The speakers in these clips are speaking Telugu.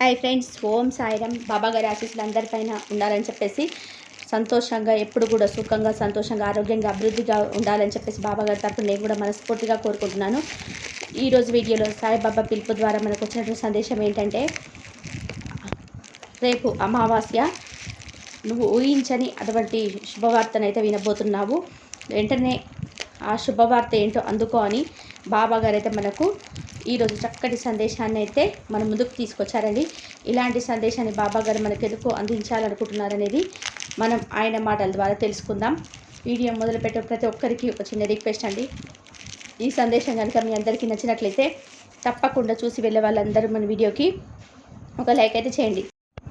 హాయ్ ఫ్రెండ్స్ ఓం సాయిరం బాబా గారి ఆశీస్సులు అందరిపైన ఉండాలని చెప్పేసి సంతోషంగా ఎప్పుడు కూడా సుఖంగా సంతోషంగా ఆరోగ్యంగా అభివృద్ధిగా ఉండాలని చెప్పేసి బాబా గారి తరఫున నేను కూడా మనస్ఫూర్తిగా కోరుకుంటున్నాను. ఈరోజు వీడియోలో సాయిబాబా పిలుపు ద్వారా మనకు వచ్చినటువంటి సందేశం ఏంటంటే రేపు అమావాస్య నువ్వు ఊహించని అటువంటి శుభవార్తనైతే వినబోతున్నావు. వెంటనే ఆ శుభవార్త ఏంటో అందుకో అని బాబాగారు అయితే మనకు ఈరోజు చక్కటి సందేశాన్ని అయితే మన ముందుకు తీసుకొచ్చారండి. ఇలాంటి సందేశాన్ని బాబా గారు మనకు ఎందుకు అందించాలనుకుంటున్నారనేది మనం ఆయన మాటల ద్వారా తెలుసుకుందాం. వీడియో మొదలుపెట్టే ప్రతి ఒక్కరికి ఒక చిన్న రిక్వెస్ట్ అండి. ఈ సందేశం కనుక మీ అందరికీ నచ్చినట్లయితే తప్పకుండా చూసి వెళ్ళే వాళ్ళందరూ మన వీడియోకి ఒక లైక్ అయితే చేయండి.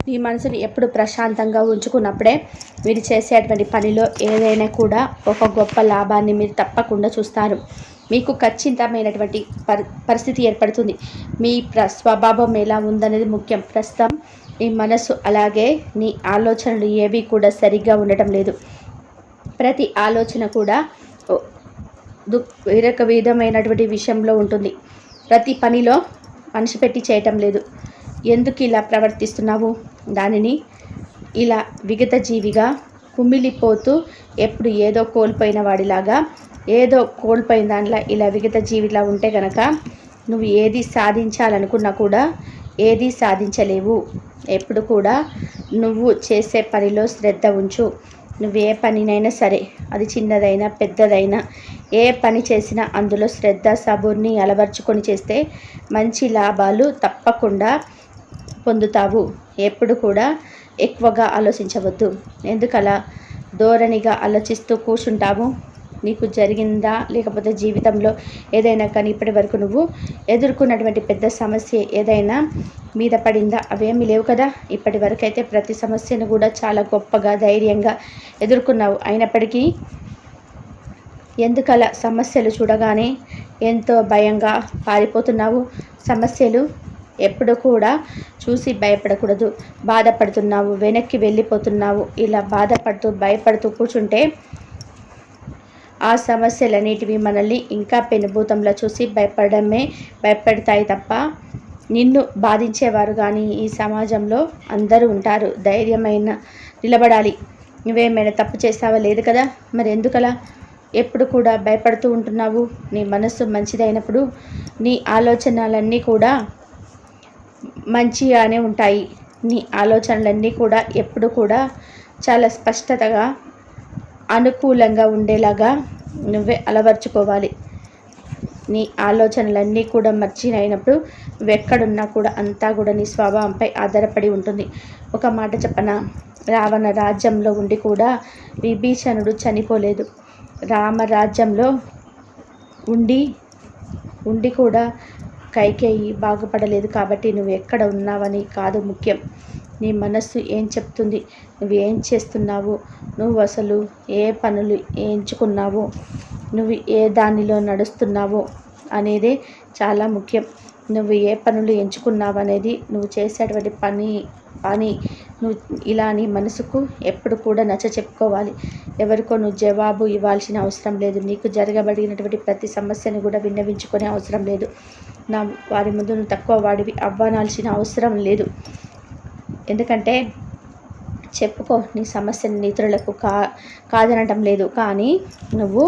మీ మనసుని ఎప్పుడు ప్రశాంతంగా ఉంచుకున్నప్పుడే మీరు చేసేటువంటి పనిలో ఏదైనా కూడా ఒక గొప్ప లాభాన్ని మీరు తప్పకుండా చూస్తారు. మీకు ఖచ్చితమైనటువంటి పరి పరిస్థితి ఏర్పడుతుంది. మీ ప్ర స్వభావం ఎలా ఉందనేది ముఖ్యం. ప్రస్తుతం మీ మనసు అలాగే నీ ఆలోచనలు ఏవి కూడా సరిగ్గా ఉండటం లేదు. ప్రతి ఆలోచన కూడా వేరొక విధమైనటువంటి విషయంలో ఉంటుంది. ప్రతి పనిలో మనిషి పెట్టి చేయటం లేదు. ఎందుకు ఇలా ప్రవర్తిస్తున్నావు? దానిని ఇలా విగత జీవిగా కుమిలిపోతూ ఎప్పుడు ఏదో కోల్పోయిన వాడిలాగా ఏదో కోల్పోయిన దాంట్లో ఇలా విగత జీవిలా ఉంటే గనక నువ్వు ఏది సాధించాలనుకున్నా కూడా ఏది సాధించలేవు. ఎప్పుడు కూడా నువ్వు చేసే పనిలో శ్రద్ధ ఉంచు. నువ్వు ఏ పనినైనా సరే అది చిన్నదైనా పెద్దదైనా ఏ పని చేసినా అందులో శ్రద్ధ సబుర్ని అలవర్చుకొని చేస్తే మంచి లాభాలు తప్పకుండా పొందుతావు. ఎప్పుడు కూడా ఎక్కువగా ఆలోచించవద్దు. ఎందుకలా? ధోరణిగా ఆలోచిస్తూ కూర్చుంటావు. నీకు జరిగిందా? లేకపోతే జీవితంలో ఏదైనా కానీ ఇప్పటి వరకు నువ్వు ఎదుర్కొన్నటువంటి పెద్ద సమస్య ఏదైనా మీద పడిందా? అవేమీ లేవు కదా. ఇప్పటి వరకు అయితే ప్రతి సమస్యను కూడా చాలా గొప్పగా ధైర్యంగా ఎదుర్కొన్నావు. అయినప్పటికీ ఎందుకలా సమస్యలు చూడగానే ఎంతో భయంగా పారిపోతున్నావు? సమస్యలు ఎప్పుడు కూడా చూసి భయపడకూడదు. బాధపడుతున్నావు వెనక్కి వెళ్ళిపోతున్నావు. ఇలా బాధపడుతూ భయపడుతూ కూర్చుంటే ఆ సమస్యలన్నిటివి మనల్ని ఇంకా పెనుభూతంలో చూసి భయపడమే భయపెడతాయి తప్ప నిన్ను బాధించేవారు కానీ ఈ సమాజంలో అందరూ ఉంటారు. ధైర్యమైన నిలబడాలి. నువ్వేమైనా తప్పు చేస్తావా లేదు కదా? మరి ఎందుకలా? ఎప్పుడు కూడా భయపడుతూ ఉంటున్నావు? నీ మనస్సు మంచిదైనప్పుడు నీ ఆలోచనలన్నీ కూడా మంచిగానే ఉంటాయి. నీ ఆలోచనలన్నీ కూడా ఎప్పుడు కూడా చాలా స్పష్టతగా అనుకూలంగా ఉండేలాగా నువ్వే అలవర్చుకోవాలి. నీ ఆలోచనలన్నీ కూడా మర్చినైనప్పుడు ఎక్కడున్నా కూడా అంతా కూడా నీ స్వభావంపై ఆధారపడి ఉంటుంది. ఒక మాట చెప్పన? రావణ రాజ్యంలో ఉండి కూడా విభీషణుడు చనిపోలేదు. రామరాజ్యంలో ఉండి ఉండి కూడా కైకేయి బాగుపడలేదు కాబట్టి నువ్వు ఎక్కడ ఉన్నావని కాదు ముఖ్యం. నీ మనస్సు ఏం చెప్తుంది? నువ్వు ఏం చేస్తున్నావు? నువ్వు అసలు ఏ పనులు ఎంచుకున్నావు? నువ్వు ఏ దానిలో నడుస్తున్నావో? అనేదే చాలా ముఖ్యం. నువ్వు ఏ పనులు ఎంచుకున్నావు అనేది నువ్వు చేసేటువంటి పని పని నువ్వు ఇలా నీ మనసుకు ఎప్పుడు కూడా నచ్చ చెప్పుకోవాలి. ఎవరికో నువ్వు జవాబు ఇవ్వాల్సిన అవసరం లేదు. నీకు జరగబడినటువంటి ప్రతి సమస్యను కూడా విన్నవించుకునే అవసరం లేదు. నా వారి ముందు నువ్వు తక్కువ వాడివి అవ్వనాల్సిన అవసరం లేదు. ఎందుకంటే చెప్పుకో నీ సమస్యని ఇతరులకు కా కాదనటం లేదు. కానీ నువ్వు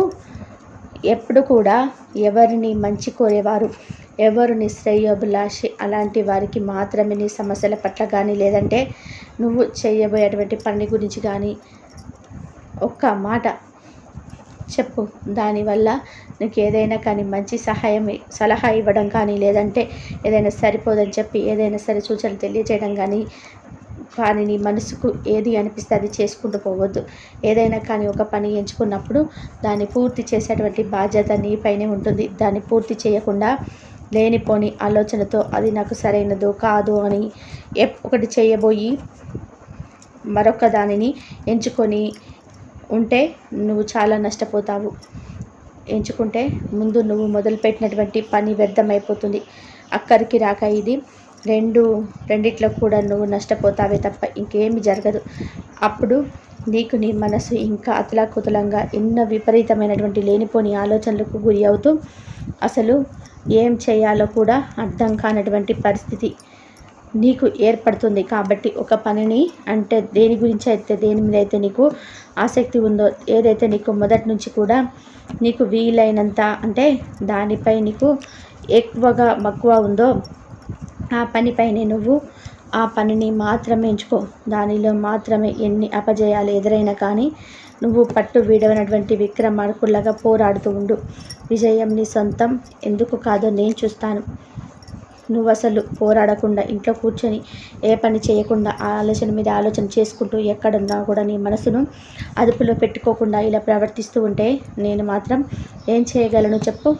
ఎప్పుడు కూడా ఎవరిని మంచి కోరేవారు? ఎవరు నీ శ్రేయోభిలాషి? అలాంటి వారికి మాత్రమే నీ సమస్యల పట్ల కానీ లేదంటే నువ్వు చేయబోయేటువంటి పని గురించి కానీ ఒక్క మాట చెప్పు. దానివల్ల నీకు ఏదైనా కానీ మంచి సహాయం సలహా ఇవ్వడం కానీ లేదంటే ఏదైనా సరిపోదని చెప్పి ఏదైనా సరే సూచనలు తెలియజేయడం కానీ కానీ నీ మనసుకు ఏది అనిపిస్తే అది చేసుకుంటూ పోవద్దు. ఏదైనా కానీ ఒక పని ఎంచుకున్నప్పుడు దాన్ని పూర్తి చేసేటువంటి బాధ్యత నీపైనే ఉంటుంది. దాన్ని పూర్తి చేయకుండా లేనిపోని ఆలోచనతో అది నాకు సరైనదో కాదు అని ఒకటి చేయబోయి మరొక దానిని ఎంచుకొని ఉంటే నువ్వు చాలా నష్టపోతావు. ఎంచుకుంటే ముందు నువ్వు మొదలుపెట్టినటువంటి పని వ్యర్థమైపోతుంది. అక్కడికి రాక ఇది రెండు రెండిట్లో కూడా నువ్వు నష్టపోతావే తప్ప ఇంకేమి జరగదు. అప్పుడు నీకు నీ మనసు ఇంకా అతలాకుతలంగా ఎన్నో విపరీతమైనటువంటి లేనిపోని ఆలోచనలకు గురి అవుతూ అసలు ఏం చేయాలో కూడా అర్థం కానటువంటి పరిస్థితి నీకు ఏర్పడుతుంది. కాబట్టి ఒక పనిని అంటే దేని గురించి అయితే దేని మీద అయితే నీకు ఆసక్తి ఉందో ఏదైతే నీకు మొదటి నుంచి కూడా నీకు వీలైనంత అంటే దానిపై నీకు ఎక్కువగా మక్కువ ఉందో ఆ పనిపైనే నువ్వు ఆ పనిని మాత్రమే ఎంచుకో. దానిలో మాత్రమే ఎన్ని అపజయాలు ఎదురైనా కానీ నువ్వు పట్టు వీడవనటువంటి విక్రమార్కుల్లాగా పోరాడుతూ ఉండు. విజయం నీ సొంతం. ఎందుకు కాదో నేను చూస్తాను. నువ్వు అసలు పోరాడకుండా ఇంట్లో కూర్చొని ఏ పని చేయకుండా ఆలోచన మీద ఆలోచన చేసుకుంటూ ఎక్కడున్నా కూడా నీ మనసును అదుపులో పెట్టుకోకుండా ఇలా ప్రవర్తిస్తూ ఉంటే నేను మాత్రం ఏం చేయగలను చెప్పు?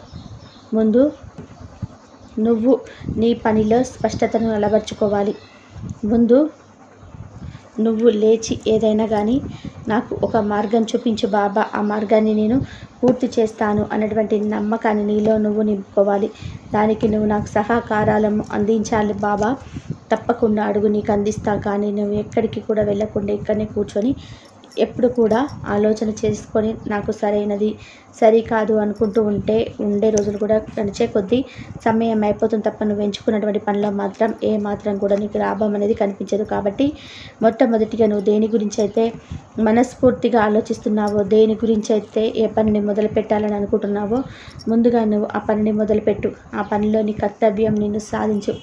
ముందు నువ్వు నీ పనిలో స్పష్టతను అలవర్చుకోవాలి. ముందు నువ్వు లేచి ఏదైనా కానీ నాకు ఒక మార్గం చూపించు బాబా. ఆ మార్గాన్ని నేను పూర్తి చేస్తాను అన్నటువంటి నమ్మకాన్ని నీలో నువ్వు నింపుకోవాలి. దానికి నువ్వు నాకు సహకారాలను అందించాలి బాబా. తప్పకుండా అడుగు నీకు అందిస్తా. కానీ నువ్వు ఎక్కడికి కూడా వెళ్ళకుండా ఇక్కడనే కూర్చొని ఎప్పుడు కూడా ఆలోచన చేసుకొని నాకు సరైనది సరికాదు అనుకుంటూ ఉంటే ఉండే రోజులు కూడా గడిచే కొద్దీ సమయం అయిపోతుంది తప్ప నువ్వు ఎంచుకున్నటువంటి పనిలో మాత్రం ఏ మాత్రం కూడా నీకు లాభం అనేది కనిపించదు. కాబట్టి మొట్టమొదటిగా నువ్వు దేని గురించి అయితే మనస్ఫూర్తిగా ఆలోచిస్తున్నావో దేని గురించి అయితే ఏ పనిని మొదలు పెట్టాలని అనుకుంటున్నావో ముందుగా నువ్వు ఆ పనిని మొదలుపెట్టు. ఆ పనిలోని కర్తవ్యం నిన్ను సాధించు.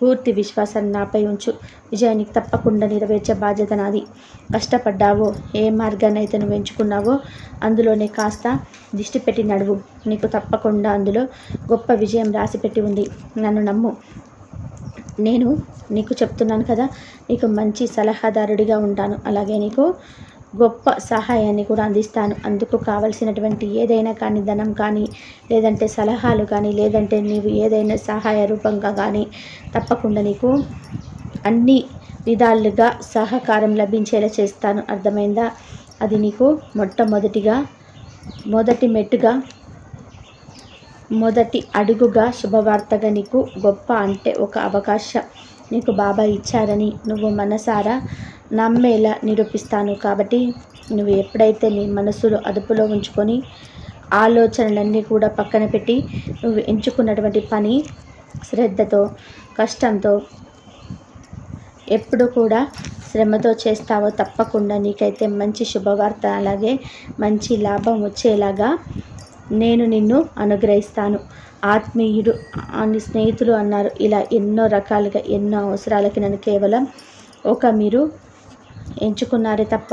పూర్తి విశ్వాసాన్ని నాపై ఉంచు. విజయానికి తప్పకుండా నెరవేర్చే బాధ్యత నాది. కష్టపడ్డావో ఏ మార్గాన్ని అయితే నువ్వు ఎంచుకున్నావో అందులోనే కాస్త దిష్టి పెట్టి నడువు. నీకు తప్పకుండా అందులో గొప్ప విజయం రాసిపెట్టి ఉంది. నన్ను నమ్ము. నేను నీకు చెప్తున్నాను కదా నీకు మంచి సలహాదారుడిగా ఉంటాను. అలాగే నీకు గొప్ప సహాయాన్ని కూడా అందిస్తాను. అందుకు కావలసినటువంటి ఏదైనా కానీ ధనం కానీ లేదంటే సలహాలు కానీ లేదంటే నీవు ఏదైనా సహాయ రూపంగా కానీ తప్పకుండా నీకు అన్ని విధాలుగా సహకారం లభించేలా చేస్తాను. అర్థమైందా? అది నీకు మొట్టమొదటిగా మొదటి మెట్టుగా మొదటి అడుగుగా శుభవార్తగా నీకు గొప్ప అంటే ఒక అవకాశం నీకు బాబా ఇచ్చారని నువ్వు మనసారా నమ్మేలా నిరూపిస్తాను కాబట్టి నువ్వు ఎప్పుడైతే నీ మనసులో అదుపులో ఉంచుకొని ఆలోచనలన్నీ కూడా పక్కన పెట్టి నువ్వు ఎంచుకున్నటువంటి పని శ్రద్ధతో కష్టంతో ఎప్పుడు కూడా శ్రమతో చేస్తావో తప్పకుండా నీకైతే మంచి శుభవార్త అలాగే మంచి లాభం వచ్చేలాగా నేను నిన్ను అనుగ్రహిస్తాను. ఆత్మీయుడు అని స్నేహితులు అన్నారు. ఇలా ఎన్నో రకాలుగా ఎన్నో అవసరాలకి నన్ను కేవలం ఒక మీరు ఎంచుకున్నారే తప్ప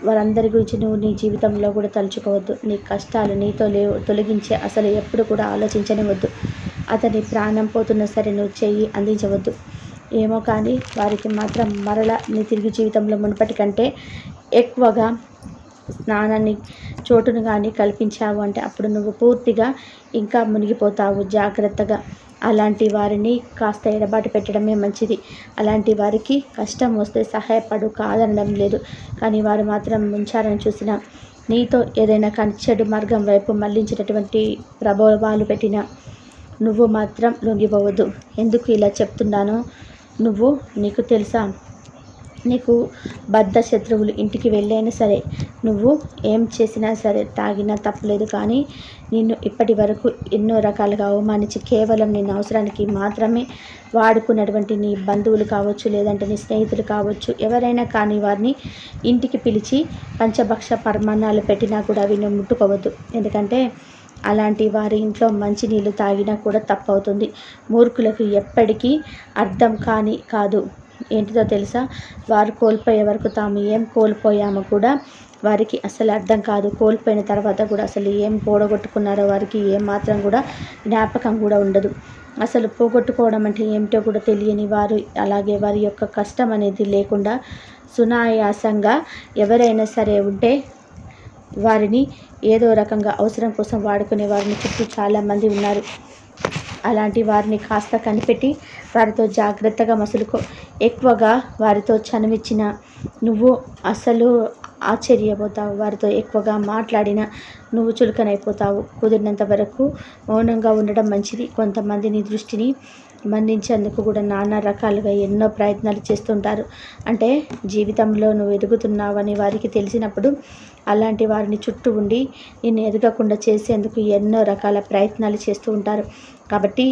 వారందరి గురించి నువ్వు నీ జీవితంలో కూడా తలుచుకోవద్దు. నీ కష్టాలు నీతో లేవు తొలగించే అసలు ఎప్పుడు కూడా ఆలోచించనే వద్దు అతని ప్రాణం పోతున్నా సరే నువ్వు చెయ్యి అందించవద్దు. ఏమో కానీ వారికి మాత్రం మరల నీ తిరిగి జీవితంలో మునుపటి కంటే ఎక్కువగా స్నానాన్ని చోటును కానీ కల్పించావు అంటే అప్పుడు నువ్వు పూర్తిగా ఇంకా మునిగిపోతావు జాగ్రత్తగా. అలాంటి వారిని కాస్త ఎడబాటు పెట్టడమే మంచిది. అలాంటి వారికి కష్టం వస్తే సహాయపడు కాదనడం లేదు. కానీ వారు మాత్రం ముంచారని చూసిన. నీతో ఏదైనా కంచెడు చెడు మార్గం వైపు మళ్ళించినటువంటి ప్రభావాలు పెట్టిన నువ్వు మాత్రం లొంగిపోవద్దు. ఎందుకు ఇలా చెప్తున్నానో నువ్వు నీకు తెలుసా? నీకు బద్ధ శత్రువులు ఇంటికి వెళ్ళైనా సరే నువ్వు ఏం చేసినా సరే తాగినా తప్పలేదు కానీ నిన్ను ఇప్పటి వరకు ఎన్నో రకాలుగా అవమానించి కేవలం నిన్న అవసరానికి మాత్రమే వాడుకున్నటువంటి నీ బంధువులు కావచ్చు లేదంటే నీ స్నేహితులు కావచ్చు ఎవరైనా కానీ వారిని ఇంటికి పిలిచి పంచభక్ష పరమాణాలు పెట్టినా కూడా అవి నువ్వు ముట్టుకోవద్దు ఎందుకంటే అలాంటి వారి ఇంట్లో మంచి నీళ్ళు తాగినా కూడా తప్పవుతుంది. మూర్ఖులకు ఎప్పటికీ అర్థం కాని కాదు. ఏంటిదో తెలుసా? వారు కోల్పోయే వరకు తాము ఏం కోల్పోయామో కూడా వారికి అసలు అర్థం కాదు. కోల్పోయిన తర్వాత కూడా అసలు ఏం పోడగొట్టుకున్నారో వారికి ఏం మాత్రం కూడా జ్ఞాపకం కూడా ఉండదు. అసలు పోగొట్టుకోవడం అంటే ఏమిటో కూడా తెలియని వారు అలాగే వారి యొక్క కష్టం అనేది లేకుండా సునాయాసంగా ఎవరైనా సరే ఉంటే వారిని ఏదో రకంగా అవసరం కోసం వాడుకునే వారిని చుట్టూ చాలామంది ఉన్నారు. అలాంటి వారిని కాస్త కనిపెట్టి వారితో జాగ్రత్తగా మసులుకో. ఎక్కువగా వారితో చనువిచ్చిన నువ్వు అసలు ఆశ్చర్యపోతావు. వారితో ఎక్కువగా మాట్లాడిన నువ్వు చులకనైపోతావు. కుదిరినంత వరకు మౌనంగా ఉండడం మంచిది. కొంతమంది నీ దృష్టిని మన్నించేందుకు కూడా నానా రకాలుగా ఎన్నో ప్రయత్నాలు చేస్తుంటారు. అంటే జీవితంలో నువ్వు ఎదుగుతున్నావని వారికి తెలిసినప్పుడు అలాంటి వారిని చుట్టూ ఉండి నిన్ను ఎదగకుండా చేసేందుకు ఎన్నో రకాల ప్రయత్నాలు చేస్తూ ఉంటారు. కాబట్టి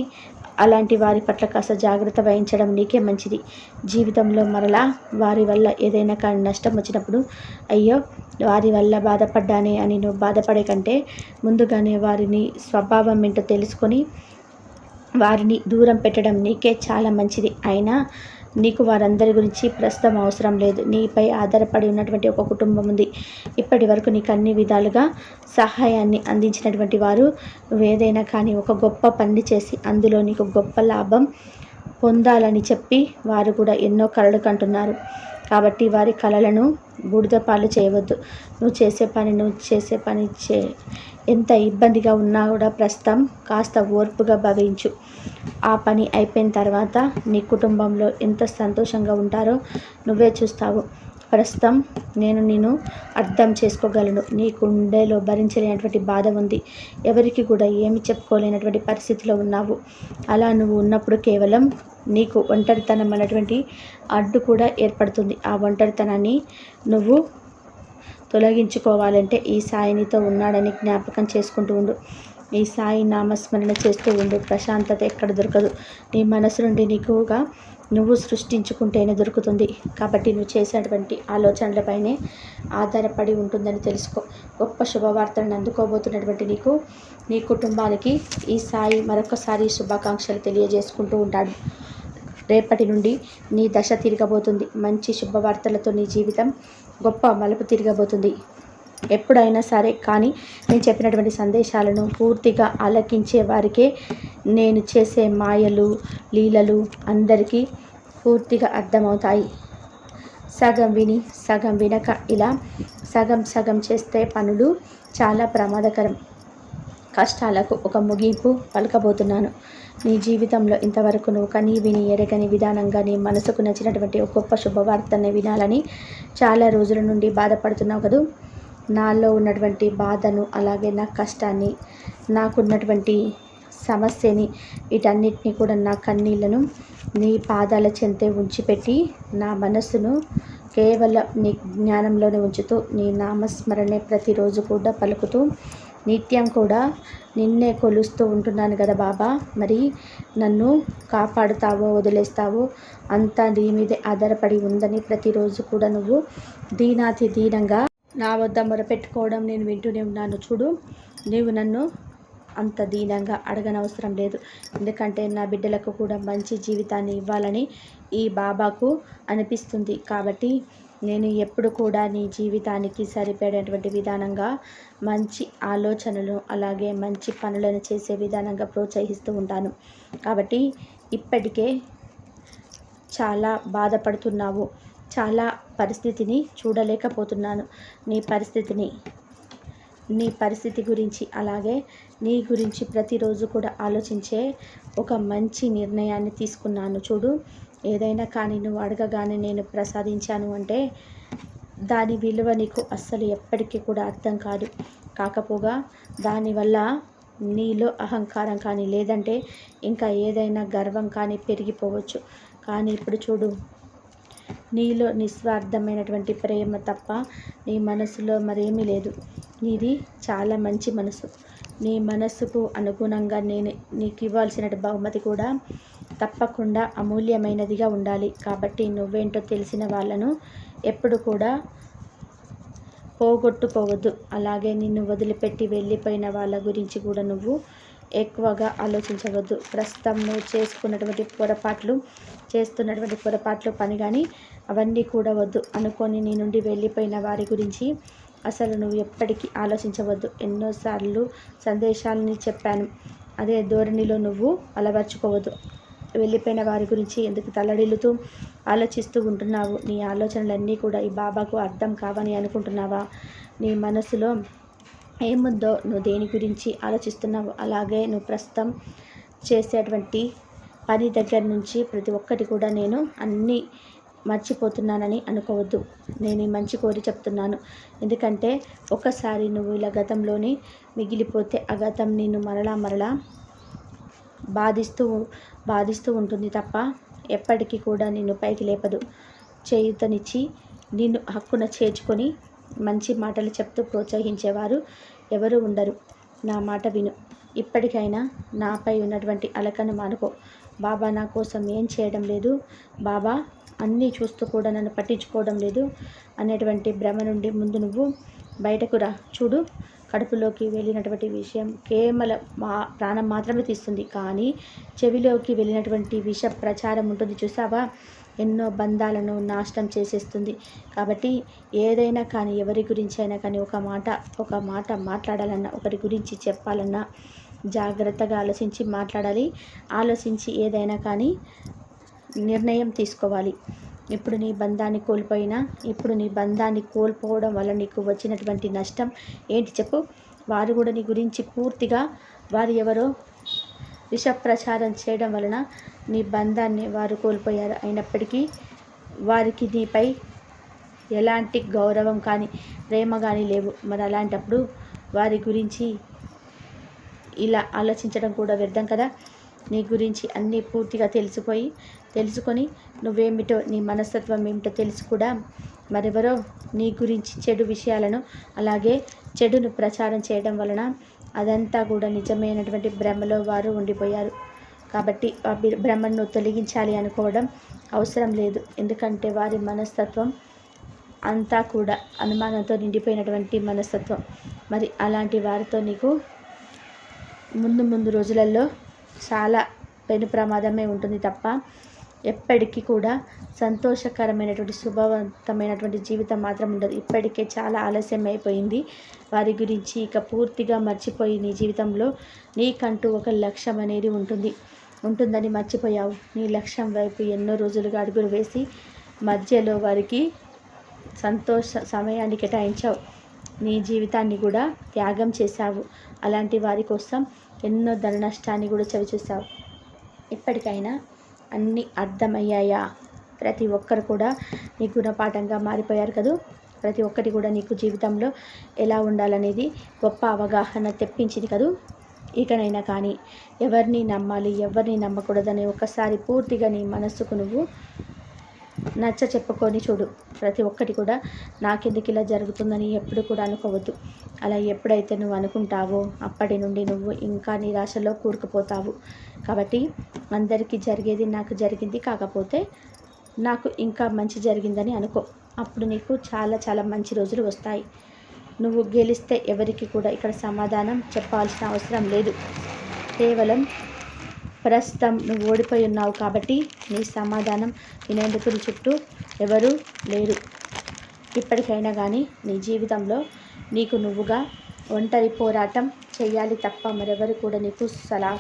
అలాంటి వారి పట్ల కాస్త జాగ్రత్త వహించడం నీకే మంచిది. జీవితంలో మరలా వారి వల్ల ఏదైనా కానీ నష్టం వచ్చినప్పుడు అయ్యో వారి వల్ల బాధపడ్డానే అని నువ్వు బాధపడే కంటే ముందుగానే వారిని స్వభావం ఏంటో తెలుసుకొని వారిని దూరం పెట్టడం నీకే చాలా మంచిది. అయినా నీకు వారందరి గురించి ప్రస్తుతం అవసరం లేదు. నీపై ఆధారపడి ఉన్నటువంటి ఒక కుటుంబం ఉంది. ఇప్పటి వరకు నీకు అన్ని విధాలుగా సహాయాన్ని అందించినటువంటి వారు ఏదైనా కానీ ఒక గొప్ప పని చేసి అందులో నీకు గొప్ప లాభం పొందాలని చెప్పి వారు కూడా ఎన్నో కలలు కంటున్నారు. కాబట్టి వారి కళలను బూడిద పాలు చేయవద్దు. నువ్వు చేసే పని నువ్వు చేసే పని చే ఎంత ఇబ్బందిగా ఉన్నా కూడా ప్రస్తుతం కాస్త ఓర్పుగా భావించు. ఆ పని అయిపోయిన తర్వాత నీ కుటుంబంలో ఎంత సంతోషంగా ఉంటారో నువ్వే చూస్తావు. ప్రస్తుతం నేను నేను అర్థం చేసుకోగలను. నీ గుండెలో భరించలేనటువంటి బాధ ఉంది. ఎవరికి కూడా ఏమి చెప్పుకోలేనటువంటి పరిస్థితిలో ఉన్నావు. అలా నువ్వు ఉన్నప్పుడు కేవలం నీకు ఒంటరితనం అనేటువంటి అడ్డు కూడా ఏర్పడుతుంది. ఆ ఒంటరితనాన్ని నువ్వు తొలగించుకోవాలంటే ఈ సాయినితో ఉన్నాడని జ్ఞాపకం చేసుకుంటూ ఉండు. ఈ సాయి నామస్మరణ చేస్తూ ఉండు. ప్రశాంతత ఎక్కడ దొరకదు. నీ మనసు నుండి నీకుగా నువ్వు సృష్టించుకుంటేనే దొరుకుతుంది. కాబట్టి నువ్వు చేసేటువంటి ఆలోచనలపైనే ఆధారపడి ఉంటుందని తెలుసుకో. గొప్ప శుభవార్తలను అందుకోబోతున్నటువంటి నీకు నీ కుటుంబానికి ఈ సాయి మరొకసారి శుభాకాంక్షలు తెలియజేసుకుంటూ ఉంటాడు. రేపటి నుండి నీ దశ తిరగబోతుంది. మంచి శుభవార్తలతో నీ జీవితం గొప్ప మలుపు తిరగబోతుంది. ఎప్పుడైనా సరే కానీ నేను చెప్పినటువంటి సందేశాలను పూర్తిగా ఆలకించే వారికే నేను చేసే మాయలు లీలలు అందరికీ పూర్తిగా అర్థమవుతాయి. సగం విని సగం వినక ఇలా సగం సగం చేస్తే పనులు చాలా ప్రమాదకరం. కష్టాలకు ఒక ముగింపు పలకబోతున్నాను. నీ జీవితంలో ఇంతవరకు నువ్వు కనీ విని ఎరగని విధానంగా నీ మనసుకు నచ్చినటువంటి ఒక గొప్ప శుభవార్తని వినాలని చాలా రోజుల నుండి బాధపడుతున్నావు కదూ? నాలో ఉన్నటువంటి బాధను అలాగే నా కష్టాన్ని నాకున్నటువంటి సమస్యని వీటన్నిటిని కూడా నా కన్నీళ్ళను నీ పాదాల చెంతే ఉంచిపెట్టి నా మనస్సును కేవలం నీ జ్ఞానంలోనే ఉంచుతూ నీ నామస్మరణే ప్రతిరోజు కూడా పలుకుతూ నిత్యం కూడా నిన్నే కొలుస్తూ ఉంటున్నాను కదా బాబా. మరి నన్ను కాపాడుతావో వదిలేస్తావో అంతా నీ మీదే ఆధారపడి ఉందని ప్రతిరోజు కూడా నువ్వు దీనాతి దీనంగా నా వద్ద మొరపెట్టుకోవడం నేను వింటూనే ఉన్నాను. చూడు నీవు నన్ను అంత దీనంగా అడగనవసరం లేదు. ఎందుకంటే నా బిడ్డలకు కూడా మంచి జీవితాన్ని ఇవ్వాలని ఈ బాబాకు అనిపిస్తుంది. కాబట్టి నేను ఎప్పుడు కూడా నీ జీవితానికి సరిపడేటువంటి విధానంగా మంచి ఆలోచనలు అలాగే మంచి పనులను చేసే విధానంగా ప్రోత్సహిస్తూ ఉంటాను. కాబట్టి ఇప్పటికే చాలా బాధపడుతున్నావు. చాలా పరిస్థితిని చూడలేకపోతున్నాను. నీ పరిస్థితిని నీ పరిస్థితి గురించి అలాగే నీ గురించి ప్రతిరోజు కూడా ఆలోచించే ఒక మంచి నిర్ణయాన్ని తీసుకున్నాను. చూడు ఏదైనా కానీ నువ్వు అడగగానే నేను ప్రసాదించాను అంటే దాని విలువ నీకు అస్సలు ఎప్పటికీ కూడా అర్థం కాదు. కాకపోగా దానివల్ల నీలో అహంకారం కానీ లేదంటే ఇంకా ఏదైనా గర్వం కానీ పెరిగిపోవచ్చు. కానీ ఇప్పుడు చూడు నీలో నిస్వార్థమైనటువంటి ప్రేమ తప్ప నీ మనసులో మరేమీ లేదు. నీది చాలా మంచి మనసు. నీ మనసుకు అనుగుణంగా నేను నీకు ఇవ్వాల్సిన బహుమతి కూడా తప్పకుండా అమూల్యమైనదిగా ఉండాలి. కాబట్టి నువ్వేంటో తెలిసిన వాళ్ళను ఎప్పుడు కూడా పోగొట్టుకోవద్దు. అలాగే నిన్ను వదిలిపెట్టి వెళ్ళిపోయిన వాళ్ళ గురించి కూడా నువ్వు ఎక్కువగా ఆలోచించవద్దు. ప్రస్తుతం నువ్వు చేసుకున్నటువంటి పొరపాట్లు చేస్తున్నటువంటి పొరపాట్లు పని కానీ అవన్నీ కూడా వద్దు. అనుకొని నీ నుండి వెళ్ళిపోయిన వారి గురించి అసలు నువ్వు ఎప్పటికీ ఆలోచించవద్దు. ఎన్నోసార్లు సందేశాలని చెప్పాను. అదే ధోరణిలో నువ్వు అలవర్చుకోవద్దు. వెళ్ళిపోయిన వారి గురించి ఎందుకు తల్లడిల్లుతూ ఆలోచిస్తూ ఉంటున్నావు? నీ ఆలోచనలన్నీ కూడా ఈ బాబాకు అర్థం కావని అనుకుంటున్నావా? నీ మనసులో ఏముందో నువ్వు దేని గురించి ఆలోచిస్తున్నావు? అలాగే నువ్వు ప్రస్తుతం చేసేటువంటి పని దగ్గర నుంచి ప్రతి ఒక్కటి కూడా నేను అన్నీ మర్చిపోతున్నానని అనుకోవద్దు. నేను ఈ మంచి కోరి చెప్తున్నాను. ఎందుకంటే ఒకసారి నువ్వు ఇలా గతంలోని మిగిలిపోతే ఆ గతం నేను మరలా మరలా బాధిస్తూ బాధిస్తూ ఉంటుంది తప్ప ఎప్పటికీ కూడా నిన్ను పైకి లేపదు. చేయుతనిచ్చి నిన్ను హక్కున చేర్చుకొని మంచి మాటలు చెప్తూ ప్రోత్సహించేవారు ఎవరు ఉండరు. నా మాట విను. ఇప్పటికైనా నాపై ఉన్నటువంటి అలకను మానుకో. బాబా నా కోసం ఏం చేయడం లేదు. బాబా అన్నీ చూస్తూ కూడా నన్ను పట్టించుకోవడం లేదు అనేటువంటి భ్రమ నుండి ముందు నువ్వు బయటకు రా. చూడు కడుపులోకి వెళ్ళినటువంటి విషయం కేవలం మా ప్రాణం మాత్రమే తీస్తుంది. కానీ చెవిలోకి వెళ్ళినటువంటి విష ప్రచారం ఉంటుంది. చూసావా? ఎన్నో బంధాలను నాశనం చేసేస్తుంది. కాబట్టి ఏదైనా కానీ ఎవరి గురించి అయినా కానీ ఒక మాట ఒక మాట మాట్లాడాలన్నా ఒకరి గురించి చెప్పాలన్నా జాగ్రత్తగా ఆలోచించి మాట్లాడాలి. ఆలోచించి ఏదైనా కానీ నిర్ణయం తీసుకోవాలి. ఇప్పుడు నీ బంధాన్ని కోల్పోయినా ఇప్పుడు నీ బంధాన్ని కోల్పోవడం వల్ల నీకు వచ్చినటువంటి నష్టం ఏంటి చెప్పు? వారు కూడా నీ గురించి పూర్తిగా వారు ఎవరో విష ప్రచారం చేయడం వలన నీ బంధాన్ని వారు కోల్పోయారు. అయినప్పటికీ వారికి నీపై ఎలాంటి గౌరవం కానీ ప్రేమ కానీ లేవు. మరి అలాంటప్పుడు వారి గురించి ఇలా ఆలోచించడం కూడా వ్యర్థం కదా? నీ గురించి అన్నీ పూర్తిగా తెలిసిపోయి తెలుసుకొని నువ్వేమిటో నీ మనస్తత్వం ఏమిటో తెలిసి కూడా. మరెవరో నీ గురించి చెడు విషయాలను అలాగే చెడును ప్రచారం చేయడం వలన అదంతా కూడా నిజమైనటువంటి భ్రమలో వారు ఉండిపోయారు. కాబట్టి ఆ భ్రమను తొలగించాలి అనుకోవడం అవసరం లేదు. ఎందుకంటే వారి మనస్తత్వం అంతా కూడా అనుమానంతో నిండిపోయినటువంటి మనస్తత్వం. మరి అలాంటి వారితో నీకు ముందు ముందు రోజులలో చాలా పెను ప్రమాదమే ఉంటుంది తప్ప ఎప్పటికీ కూడా సంతోషకరమైనటువంటి శుభవంతమైనటువంటి జీవితం మాత్రం ఉండదు. ఇప్పటికే చాలా ఆలస్యం అయిపోయింది వారి గురించి ఇక పూర్తిగా మర్చిపోయి నీ జీవితంలో నీకంటూ ఒక లక్ష్యం అనేది ఉంటుంది. ఉంటుందని మర్చిపోయావు. నీ లక్ష్యం వైపు ఎన్నో రోజులుగా అడుగులు వేసి మధ్యలో వారికి సంతోష సమయాన్ని కేటాయించావు. నీ జీవితాన్ని కూడా త్యాగం చేశావు. అలాంటి వారి కోసం ఎన్నో ధన నష్టాన్ని కూడా చవిచూసావు ఇప్పటికైనా అన్నీ అర్థమయ్యాయా? ప్రతి ఒక్కరు కూడా నీ గుణపాఠంగా మారిపోయారు కదూ? ప్రతి ఒక్కటి కూడా నీకు జీవితంలో ఎలా ఉండాలనేది గొప్ప అవగాహన తెప్పించింది కదూ? ఇకనైనా కానీ ఎవరిని నమ్మాలి ఎవరిని నమ్మకూడదని ఒకసారి పూర్తిగా నీ మనస్సుకు నువ్వు నచ్చ చెప్పుకొని చూడు. ప్రతి ఒక్కటి కూడా నాకెందుకు ఇలా జరుగుతుందని ఎప్పుడు కూడా అనుకోవద్దు. అలా ఎప్పుడైతే నువ్వు అనుకుంటావో అప్పటి నుండి నువ్వు ఇంకా నిరాశలో కూరుకుపోతావు. కాబట్టి అందరికీ జరిగేది నాకు జరిగింది కాకపోతే నాకు ఇంకా మంచి జరిగిందని అనుకో. అప్పుడు నీకు చాలా చాలా మంచి రోజులు వస్తాయి. నువ్వు గెలిస్తే ఎవరికి కూడా ఇక్కడ సమాధానం చెప్పాల్సిన అవసరం లేదు. కేవలం ప్రస్తుతం నువ్వు ఓడిపోయి ఉన్నావు కాబట్టి నీ సమాధానం వినేందుకు చుట్టూ ఎవరూ లేరు. ఇప్పటికైనా కానీ నీ జీవితంలో నీకు నువ్వుగా ఒంటరి పోరాటం చేయాలి తప్ప మరెవరు కూడా నీకు సలహా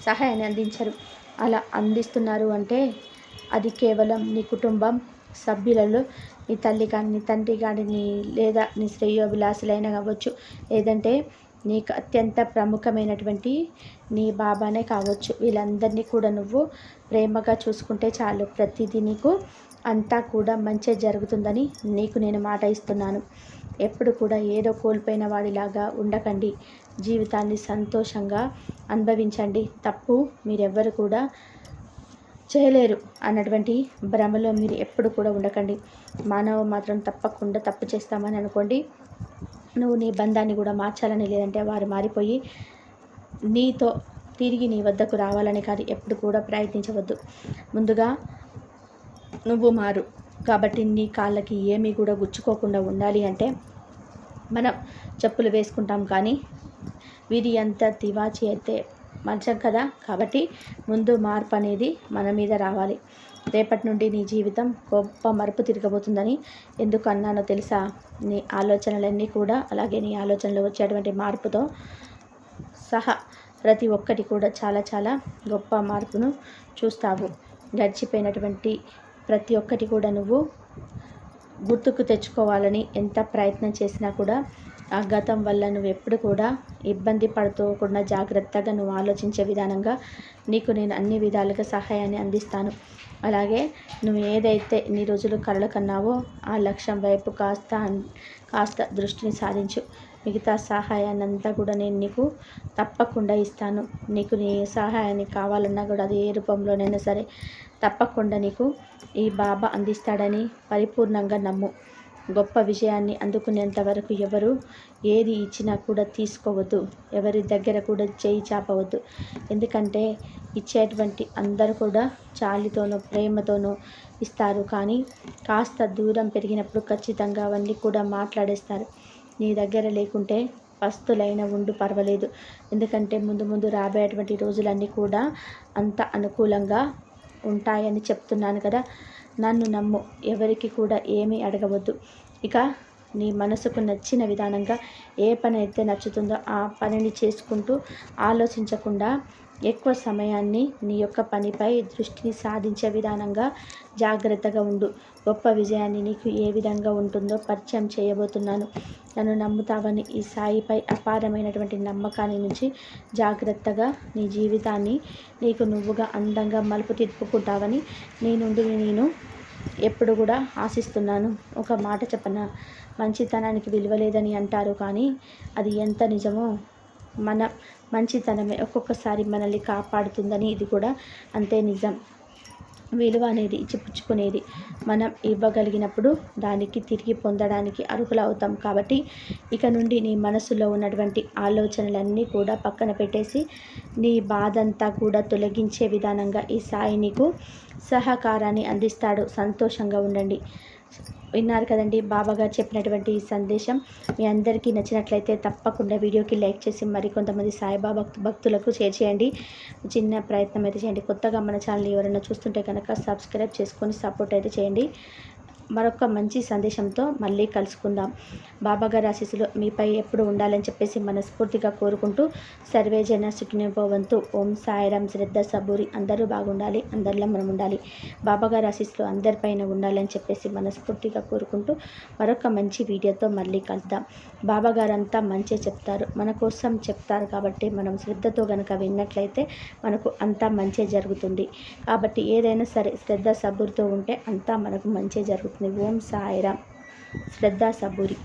సహాయాన్ని అందించరు. అలా అందిస్తున్నారు అంటే అది కేవలం నీ కుటుంబం సభ్యులలో నీ తల్లి కానీ నీ తండ్రి కానీ నీ లేదా నీ శ్రేయోభిలాసులైనా కావచ్చు. లేదంటే నీకు అత్యంత ప్రముఖమైనటువంటి నీ బాబానే కావచ్చు. వీళ్ళందరినీ కూడా నువ్వు ప్రేమగా చూసుకుంటే చాలు. ప్రతిదీ నీకు అంతా కూడా మంచి జరుగుతుందని నీకు నేను మాట ఇస్తున్నాను. ఎప్పుడు కూడా ఏదో కోల్పోయిన వాడిలాగా ఉండకండి. జీవితాన్ని సంతోషంగా అనుభవించండి. తప్పు మీరెవ్వరు కూడా చేయలేరు అన్నటువంటి భ్రమలో మీరు ఎప్పుడు కూడా ఉండకండి. మానవ మాత్రం తప్పకుండా తప్పు చేస్తామని అనుకోండి. నువ్వు నీ బంధాన్ని కూడా మార్చాలని లేదంటే వారు మారిపోయి నీతో తిరిగి నీ వద్దకు రావాలని కానీ ఎప్పుడు కూడా ప్రయత్నించవద్దు. ముందుగా నువ్వు మారు. కాబట్టి నీ కాళ్ళకి ఏమీ కూడా గుచ్చుకోకుండా ఉండాలి అంటే మనం చెప్పులు వేసుకుంటాం కానీ వీరి అంత తివాచి అయితే మంచం కదా. కాబట్టి ముందు మార్పు అనేది మన మీద రావాలి. రేపటి నుండి నీ జీవితం గొప్ప మరుపు తిరగబోతుందని ఎందుకు అన్నానో తెలుసా? నీ ఆలోచనలన్నీ కూడా అలాగే నీ ఆలోచనలో వచ్చేటువంటి మార్పుతో సహా ప్రతి ఒక్కటి కూడా చాలా చాలా గొప్ప మార్పును చూస్తావు. గడిచిపోయినటువంటి ప్రతి ఒక్కటి కూడా నువ్వు గుర్తుకు తెచ్చుకోవాలని ఎంత ప్రయత్నం చేసినా కూడా ఆ గతం వల్ల నువ్వు ఎప్పుడు కూడా ఇబ్బంది పడుతూకుండా జాగ్రత్తగా నువ్వు ఆలోచించే విధానంగా నీకు నేను అన్ని విధాలుగా సహాయాన్ని అందిస్తాను. అలాగే నువ్వు ఏదైతే ఇన్ని రోజులు కలలు కన్నావో ఆ లక్ష్యం వైపు కాస్త కాస్త దృష్టిని సాధించు. మిగతా సహాయాన్ని అంతా కూడా నేను నీకు తప్పకుండా ఇస్తాను. నీకు నీ సహాయాన్ని కావాలన్నా కూడా అది ఏ రూపంలోనైనా సరే తప్పకుండా నీకు ఈ బాబా అందిస్తాడని పరిపూర్ణంగా నమ్ము. గొప్ప విజయాన్ని అందుకునేంత వరకు ఎవరు ఏది ఇచ్చినా కూడా తీసుకోవద్దు. ఎవరి దగ్గర కూడా చేయి చాపవద్దు. ఎందుకంటే ఇచ్చేటువంటి అందరూ కూడా చాలితోనో ప్రేమతోనో ఇస్తారు. కానీ కాస్త దూరం పెరిగినప్పుడు ఖచ్చితంగా అవన్నీ కూడా మాట్లాడేస్తారు. నీ దగ్గర లేకుంటే పస్తులైన ఉండు పర్వాలేదు. ఎందుకంటే ముందు ముందు రాబోయేటువంటి రోజులన్నీ కూడా అంత అనుకూలంగా ఉంటాయని చెప్తున్నాను కదా. నన్ను నమ్ము. ఎవరికి కూడా ఏమీ అడగవద్దు. ఇక నీ మనసుకు నచ్చిన విధానంగా ఏ పని అయితే నచ్చుతుందో ఆ పనిని చేసుకుంటూ ఆలోచించకుండా ఎక్కువ సమయాన్ని నీ యొక్క పనిపై దృష్టిని సాధించే విధానంగా జాగ్రత్తగా ఉండు. గొప్ప విజయాన్ని నీకు ఏ విధంగా ఉంటుందో పరిచయం చేయబోతున్నాను. నన్ను నమ్ముతావని ఈ సాయిపై అపారమైనటువంటి నమ్మకాన్ని నుంచి జాగ్రత్తగా నీ జీవితాన్ని నీకు నువ్వుగా అందంగా మలుపు తిప్పుకుంటావని నీ నుండి నేను ఎప్పుడు కూడా ఆశిస్తున్నాను. ఒక మాట చెప్పన? మంచితనానికి విలువ లేదని అంటారు కానీ అది ఎంత నిజమో మన మంచితనమే ఒక్కొక్కసారి మనల్ని కాపాడుతుందని ఇది కూడా అంతే నిజం. విలువ అనేది ఇచ్చిపుచ్చుకునేది మనం ఇవ్వగలిగినప్పుడు దానికి తిరిగి పొందడానికి అర్హులవుతాం కాబట్టి ఇక నుండి నీ మనసులో ఉన్నటువంటి ఆలోచనలన్నీ కూడా పక్కన పెట్టేసి నీ బాధంతా కూడా తొలగించే విధానంగా ఈ సాయి నీకు సహకారాన్ని అందిస్తాడు. సంతోషంగా ఉండండి. విన్నారు కదండి బాబాగారు చెప్పినటువంటి ఈ సందేశం. మీ అందరికీ నచ్చినట్లయితే తప్పకుండా వీడియోకి లైక్ చేసి మరి కొంతమంది సాయిబాబా భక్తులకు షేర్ చేయండి. చిన్న ప్రయత్నం అయితే చేయండి. కొత్తగా మన ఛానల్ ఎవరైనా చూస్తుంటే కనుక సబ్స్క్రైబ్ చేసుకొని సపోర్ట్ అయితే చేయండి. మరొక మంచి సందేశంతో మళ్ళీ కలుసుకుందాం. బాబాగారి ఆశీస్సులు మీపై ఎప్పుడు ఉండాలని చెప్పేసి మనస్ఫూర్తిగా కోరుకుంటూ సర్వేజన సుఖినోభవంతు ఓం సాయిరాం శ్రద్ధ సబూరి. అందరూ బాగుండాలి. అందరిలో మనం ఉండాలి. బాబాగారి ఆశీస్సులు అందరిపైన ఉండాలని చెప్పేసి మనస్ఫూర్తిగా కోరుకుంటూ మరొక మంచి వీడియోతో మళ్ళీ కలుద్దాం. బాబాగారు అంతా మంచి చెప్తారు. మన కోసం చెప్తారు కాబట్టి మనం శ్రద్ధతో కనుక విన్నట్లయితే మనకు అంతా మంచి జరుగుతుంది. కాబట్టి ఏదైనా సరే శ్రద్ధ సబూరితో ఉంటే అంతా మనకు మంచి జరుగుతుంది. ఓం సాయిరామ్ శ్రద్ధా సబూరి